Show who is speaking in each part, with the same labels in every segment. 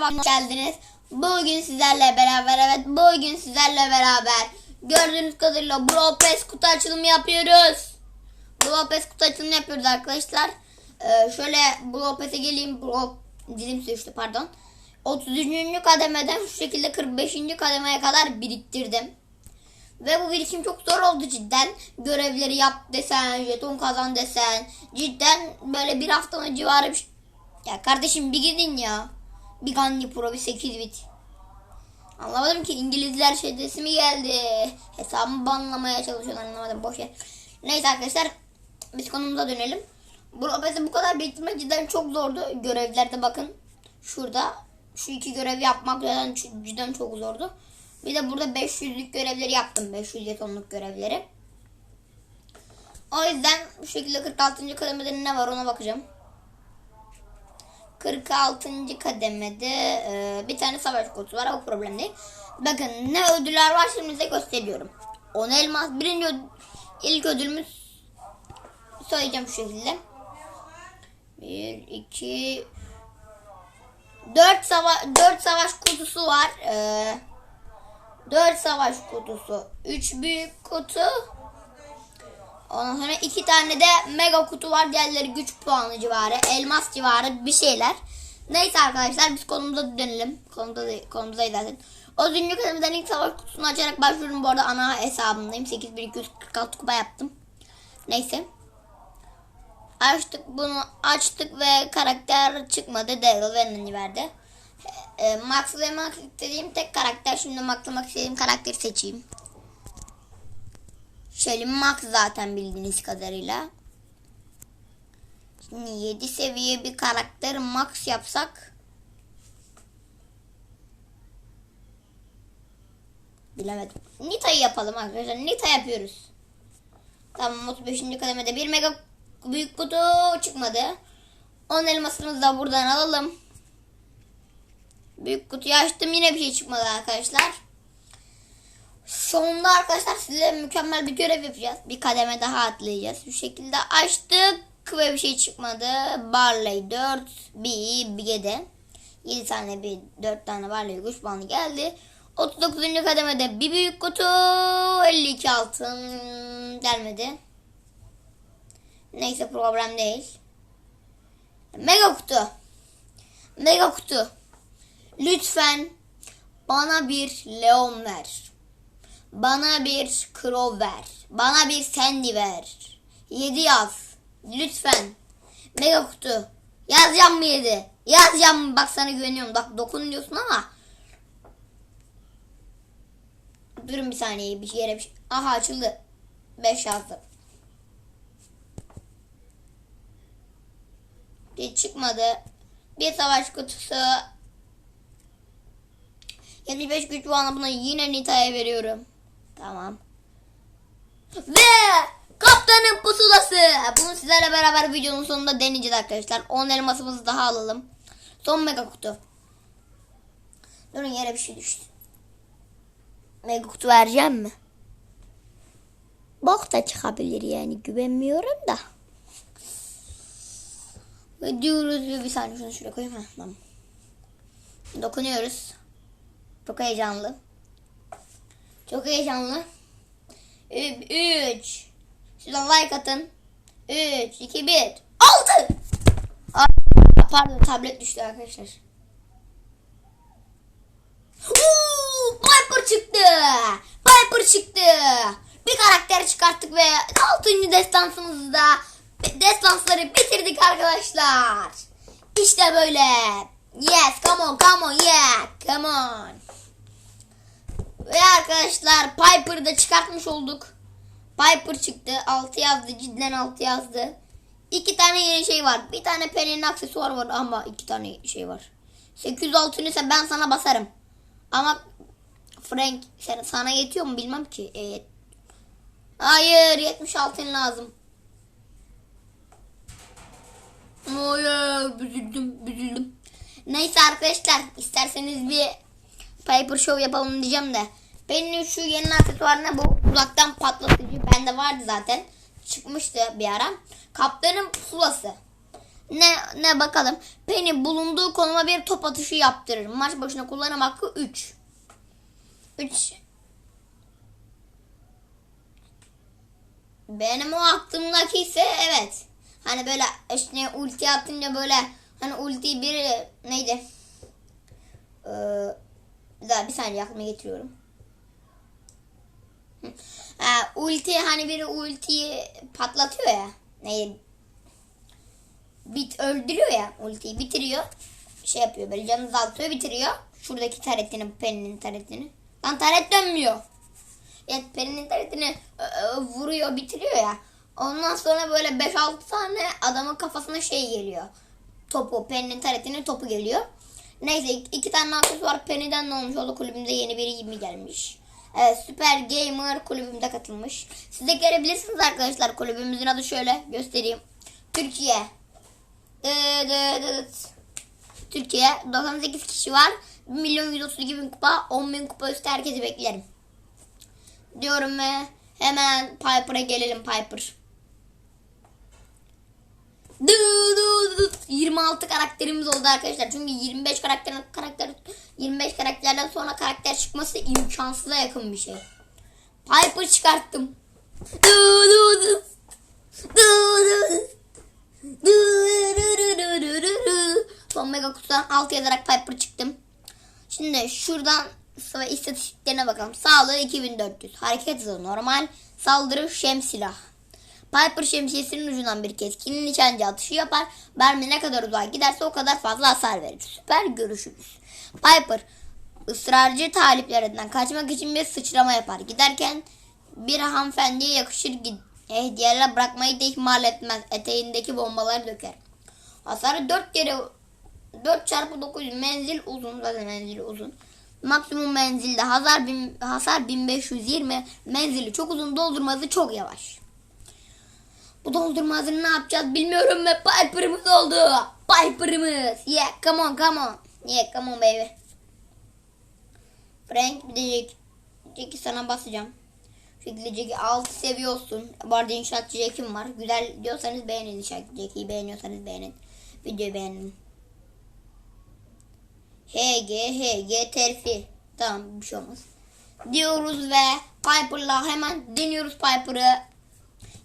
Speaker 1: Hoş geldiniz. Bugün sizlerle beraber evet bugün sizlerle beraber gördüğünüz kadarıyla Brawl Pass kutu açılımı yapıyoruz. Brawl Pass kutu açılımı yapıyoruz arkadaşlar. Ee, şöyle Brawl Pass'e geleyim. Brawl dilim sürçtü pardon. 33. kademeden şu şekilde 45. kademeye kadar biriktirdim. Ve bu birikim çok zor oldu cidden. Görevleri yap desen, jeton kazan desen. Cidden böyle bir haftanın civarı bir şey- Ya kardeşim bir gidin ya. Bir Gandhi Pro bir 8 bit. Anlamadım ki İngilizler şeddesi mi geldi? Hesabımı banlamaya çalışıyorlar anlamadım boş ver. Neyse arkadaşlar biz konumuza dönelim. Bu Robes'i bu kadar biriktirmek cidden çok zordu. Görevlerde bakın. Şurada şu iki görevi yapmak cidden, cidden çok zordu. Bir de burada 500'lük görevleri yaptım. 500 jetonluk görevleri. O yüzden bu şekilde 46. kademede ne var ona bakacağım. 46. kademede e, bir tane savaş kutusu var. O problem değil. Bakın ne ödüller var şimdi size gösteriyorum. 10 elmas. Birinci öd- ilk ödülümüz söyleyeceğim şu şekilde. 1, 2, 4 savaş, 4 savaş kutusu var. E, 4 savaş kutusu. 3 büyük kutu. Ondan sonra iki tane de mega kutu var. Diğerleri güç puanı civarı, elmas civarı bir şeyler. Neyse arkadaşlar biz konumuza dönelim. Konumuza, konumuzdayız zaten. O zincir kademeden ilk savaş kutusunu açarak başlıyorum. Bu arada ana hesabımdayım. 8246 kupa yaptım. Neyse. Açtık bunu açtık ve karakter çıkmadı. Daryl ve Nani verdi. E, maxlamak istediğim tek karakter. Şimdi maxlamak istediğim karakteri seçeyim. Shelly Max zaten bildiğiniz kadarıyla. Şimdi 7 seviye bir karakter Max yapsak. Bilemedim. Nita'yı yapalım arkadaşlar. Nita yapıyoruz. Tamam 35. kademede bir mega büyük kutu çıkmadı. 10 elmasımızı da buradan alalım. Büyük kutuyu açtım yine bir şey çıkmadı arkadaşlar. Sonunda arkadaşlar size mükemmel bir görev yapacağız. Bir kademe daha atlayacağız. Bu şekilde açtık ve bir şey çıkmadı. Barley 4, bir Bigede. 7 tane bir 4 tane Barley güç puanı geldi. 39. kademede bir büyük kutu 52 altın gelmedi. Neyse problem değil. Mega kutu. Mega kutu. Lütfen bana bir Leon ver. Bana bir Crow ver. Bana bir Sandy ver. 7 yaz. Lütfen. Mega kutu. Yazacağım mı 7? Yazacağım mı? Bak sana güveniyorum. Bak dokun diyorsun ama. Durun bir saniye. Bir yere bir şey. Aha açıldı. 5 yazdım. Bir çıkmadı. Bir savaş kutusu. 75 güç puanı buna yine Nita'ya veriyorum. Tamam. Ve kaptanın pusulası. Bunu sizlerle beraber videonun sonunda deneyeceğiz arkadaşlar. 10 elmasımızı daha alalım. Son mega kutu. Durun yere bir şey düştü. Mega kutu vereceğim mi? Bok da çıkabilir yani güvenmiyorum da. Ve diyoruz bir saniye şunu şuraya koyayım. Tamam. Dokunuyoruz. Çok heyecanlı. Çok heyecanlı. 3 Şuradan like atın. 3 2 1 6 Pardon tablet düştü arkadaşlar. Uuu, Piper çıktı. Piper çıktı. Bir karakter çıkarttık ve 6. destansımızda destansları bitirdik arkadaşlar. İşte böyle. Yes, come on, come on, yeah, come on. Ve arkadaşlar Piper'ı da çıkartmış olduk. Piper çıktı. 6 yazdı. Cidden 6 yazdı. İki tane yeni şey var. Bir tane Penny'nin aksesuarı var ama iki tane şey var. 800 altın ise ben sana basarım. Ama Frank sen, sana yetiyor mu bilmem ki. Evet. Hayır 70 altın lazım. Hayır büzüldüm büzüldüm. Neyse arkadaşlar isterseniz bir Piper Show yapalım diyeceğim de. Benim şu yeni aksesuar ne bu? Uzaktan patlatıcı bende vardı zaten. Çıkmıştı bir ara. Kaptanın pusulası. Ne ne bakalım. Penny bulunduğu konuma bir top atışı yaptırır. Maç başına kullanım hakkı 3. 3 Benim o aklımdaki ise evet. Hani böyle işte ulti atınca böyle hani ulti biri neydi? Ee, daha bir saniye aklıma getiriyorum. Ha, ulti hani biri ultiyi patlatıyor ya. Neydi? Bit öldürüyor ya ultiyi bitiriyor. Şey yapıyor böyle canını azaltıyor bitiriyor. Şuradaki taretini, peninin taretini. Lan taret dönmüyor. Evet perinin taretini ö, ö, vuruyor bitiriyor ya. Ondan sonra böyle 5-6 tane adamın kafasına şey geliyor. Topu, Penny'nin taretinin topu geliyor. Neyse iki tane aktif var. Penny'den ne olmuş oldu kulübümde yeni biri gibi gelmiş. Evet Süper Gamer kulübümde katılmış. Siz de gelebilirsiniz arkadaşlar. Kulübümüzün adı şöyle göstereyim. Türkiye. Türkiye 98 kişi var. 1 milyon 132 bin kupa 10 bin kupa üstü herkesi beklerim. Diyorum ve hemen Piper'a gelelim Piper. Dı. 26 karakterimiz oldu arkadaşlar. Çünkü 25 karakter karakter 25 karakterden sonra karakter çıkması imkansıza yakın bir şey. Piper çıkarttım. Dı dı. Son mega kutudan 6 yazarak Piper çıktım. Şimdi şuradan istatistiklerine bakalım. Sağlığı 2400. Hareket hızı normal. Saldırı şem silah. Piper şemsiyesinin ucundan bir keskin nişancı atışı yapar. Mermi ne kadar uzağa giderse o kadar fazla hasar verir. Süper görüşürüz. Piper ısrarcı taliplerinden kaçmak için bir sıçrama yapar. Giderken bir hanımefendiye yakışır hediyeler bırakmayı da ihmal etmez. Eteğindeki bombaları döker. Hasarı 4 kere 4 çarpı 9 menzil uzun zaten menzili uzun. Maksimum menzilde hasar, bin, hasar 1520 menzili çok uzun doldurması çok yavaş. Bu doldurmasını ne yapacağız bilmiyorum ve Piper'ımız oldu. Piper'ımız. Yeah come on come on. Yeah come on baby. Frank bir de Jack. Jack'i sana basacağım. Şekilde Jack'i 6 seviyorsun. Bu arada inşaatçı Jack'im var. Güzel diyorsanız beğenin inşaatçı Jack'i. Beğeniyorsanız beğenin. Videoyu beğenin. HG HG terfi. Tamam bir şey olmaz. Diyoruz ve Piper'la hemen deniyoruz Piper'ı.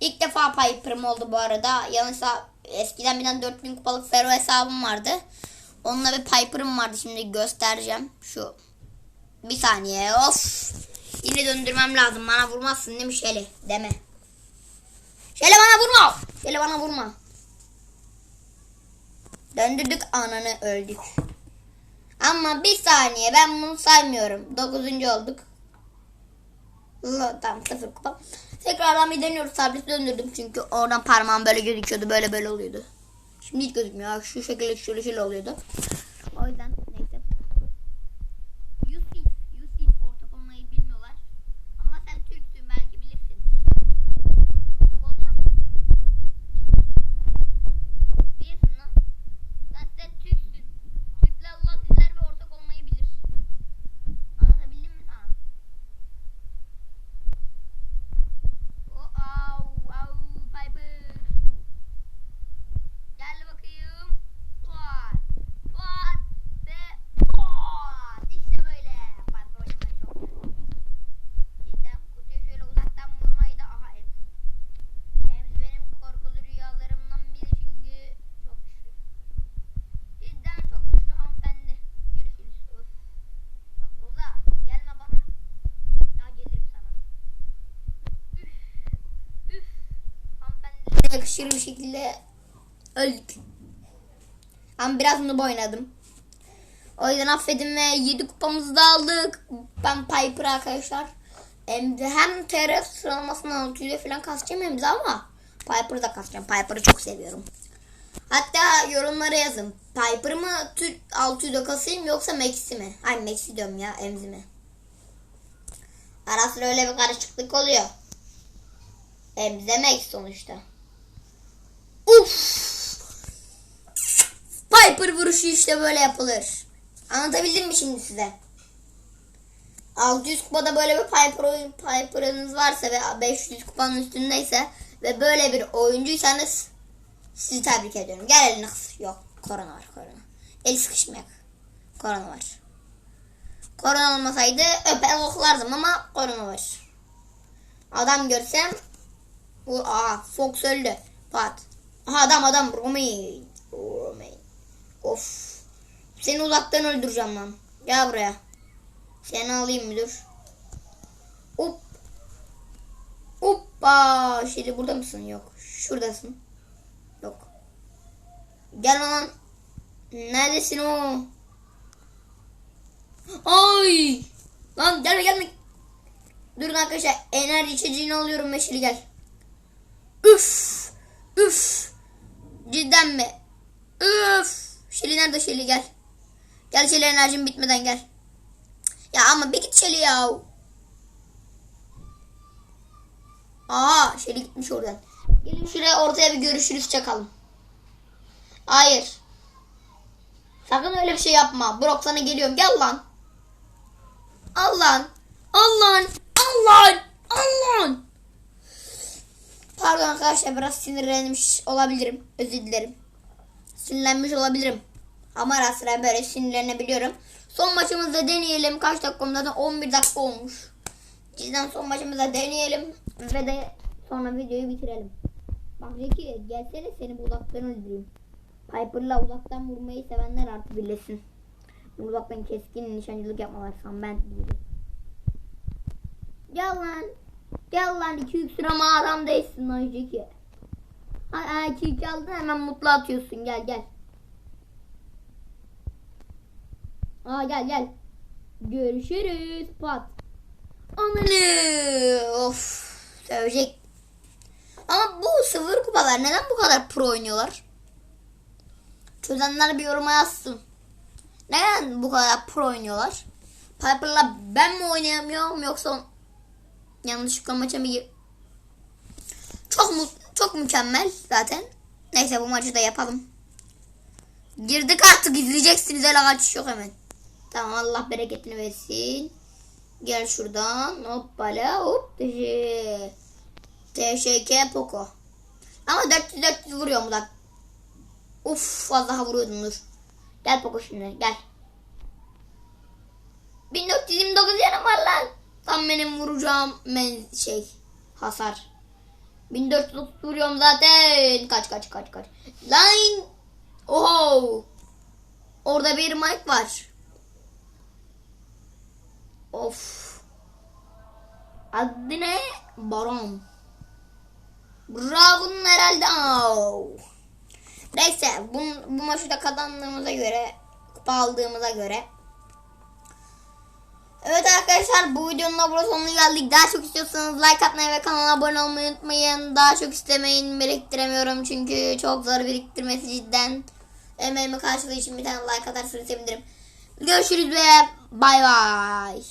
Speaker 1: İlk defa Piper'ım oldu bu arada. Yanlışsa eskiden birden 4000 kupalık Fero hesabım vardı. Onunla bir Piper'ım vardı şimdi göstereceğim. Şu. Bir saniye of. Yine döndürmem lazım. Bana vurmazsın değil mi Şeli? Deme. Şeli bana vurma. Şeli bana vurma. Döndürdük ananı öldük. Ama bir saniye ben bunu saymıyorum. Dokuzuncu olduk. Tamam sıfır kupa. Tekrardan bir deniyoruz. Tableti döndürdüm çünkü oradan parmağım böyle gözüküyordu. Böyle böyle oluyordu. Şimdi hiç gözükmüyor. Şu şekilde şöyle şöyle oluyordu. O yüzden neyse. Yusuf. Yusuf ortak olmayı bilmiyorlar. Ama sen Türksün belki bilirsin. Türk olacak mısın? Bilmiyorsun ya. Bilirsin lan. Sen, sen Türksün. Türkle Allah sizler ve ortak olmayı bilir. Anlatabildim mi sana? O au au Piper. Gel bakayım. Tuat. Tuat. Ve tuat. İşte böyle. Piper oynamayı çok seviyorum. Cidden kutuyu şöyle uzaktan vurmayı da aha em. Em benim korkulu rüyalarımdan biri çünkü çok güçlü. Cidden çok güçlü hanımefendi. Görüşürüz. Öf. Bak Roza gelme bana. Ya gelirim sana. Üf. Üf. Hanımefendilere yakışır bir şekilde öldük. Ama biraz noob oynadım. O yüzden affedin ve 7 kupamızı da aldık. Ben Piper arkadaşlar. Hem, de hem TR sıralamasından 600'e falan kasacağım hem de ama Piper'ı da kasacağım. Piper'ı çok seviyorum. Hatta yorumlara yazın. Piper mı Türk 600'e kasayım yoksa Max'i mi? Ay Max'i diyorum ya Emzi mi? Ara öyle bir karışıklık oluyor. Emze Max sonuçta. Uf! Piper vuruşu işte böyle yapılır. Anlatabildim mi şimdi size? 600 kupada böyle bir Piper oyun Piper'ınız varsa ve 500 kupanın üstündeyse ve böyle bir oyuncuysanız Sizi tebrik ediyorum. Gel elini kıs. Yok. Korona var korona. El sıkışmayak. Korona var. Korona olmasaydı öper koklardım ama korona var. Adam görsem bu aa Fox öldü. Pat. Aha adam adam Romain. Romain. Of. Seni uzaktan öldüreceğim lan. Gel buraya. Seni alayım müdür. Hop. Hoppa. Şimdi burada mısın? Yok. Şuradasın. Yok. Gel lan. Neredesin o? Ay. Lan gelme gelme. Durun arkadaşlar. Enerji içeceğini alıyorum ve şimdi gel. Üf. Üf. Cidden mi? Üf. Şeli nerede Şeli gel. Gel Şeli enerjim bitmeden gel. Ya ama bir git Şeli ya. Aa Şeli gitmiş oradan. Gelin şuraya ortaya bir görüşürüz çakalım. Hayır. Sakın öyle bir şey yapma. Brok sana geliyorum. Gel lan. Al lan. Al lan. Al lan. Al lan. Pardon arkadaşlar biraz sinirlenmiş olabilirim. Özür dilerim. Sinirlenmiş olabilirim. Ama sıra böyle sinirlenebiliyorum. Son maçımızda deneyelim. Kaç dakikamız zaten 11 dakika olmuş. Cidden son maçımızda deneyelim. Ve de sonra videoyu bitirelim. Bak Zeki gelsene seni bu uzaktan öldüreyim. Piper'la uzaktan vurmayı sevenler artık birleşsin. Uzaktan keskin nişancılık yapmalar ben gibi. Gel lan. Gel lan 2 3 ama adam değilsin lan Zeki. Ha 2 3 aldın hemen mutlu atıyorsun gel gel. Aa gel gel. Görüşürüz pat. Ananı of sövecek. Ama bu sıfır kupalar neden bu kadar pro oynuyorlar? Çözenler bir yoruma yazsın. Neden bu kadar pro oynuyorlar? Piper'la ben mi oynayamıyorum yoksa yanlışlıkla maça gir- Çok mu çok mükemmel zaten. Neyse bu maçı da yapalım. Girdik artık izleyeceksiniz öyle kaçış yok hemen. Tamam Allah bereketini versin. Gel şuradan. Hoppala hop. TŞK Poco. Ama 400 400 vuruyor mu da? Uf daha vuruyordum dur. Gel Poco şimdi gel. 1429 yanım var lan. Tam benim vuracağım men şey hasar. 1430 vuruyorum zaten. Kaç kaç kaç kaç. Line. Oho. Orada bir mic var. Of. Adı ne? Baron. Bravo'nun herhalde. Au. Neyse bu, bu maçı da kazandığımıza göre kupa aldığımıza göre Evet arkadaşlar bu videonun burada sonuna geldik. Daha çok istiyorsanız like atmayı ve kanala abone olmayı unutmayın. Daha çok istemeyin biriktiremiyorum çünkü çok zor biriktirmesi cidden. Emeğimi karşılığı için bir tane like atarsanız sevinirim. Görüşürüz ve bay bay.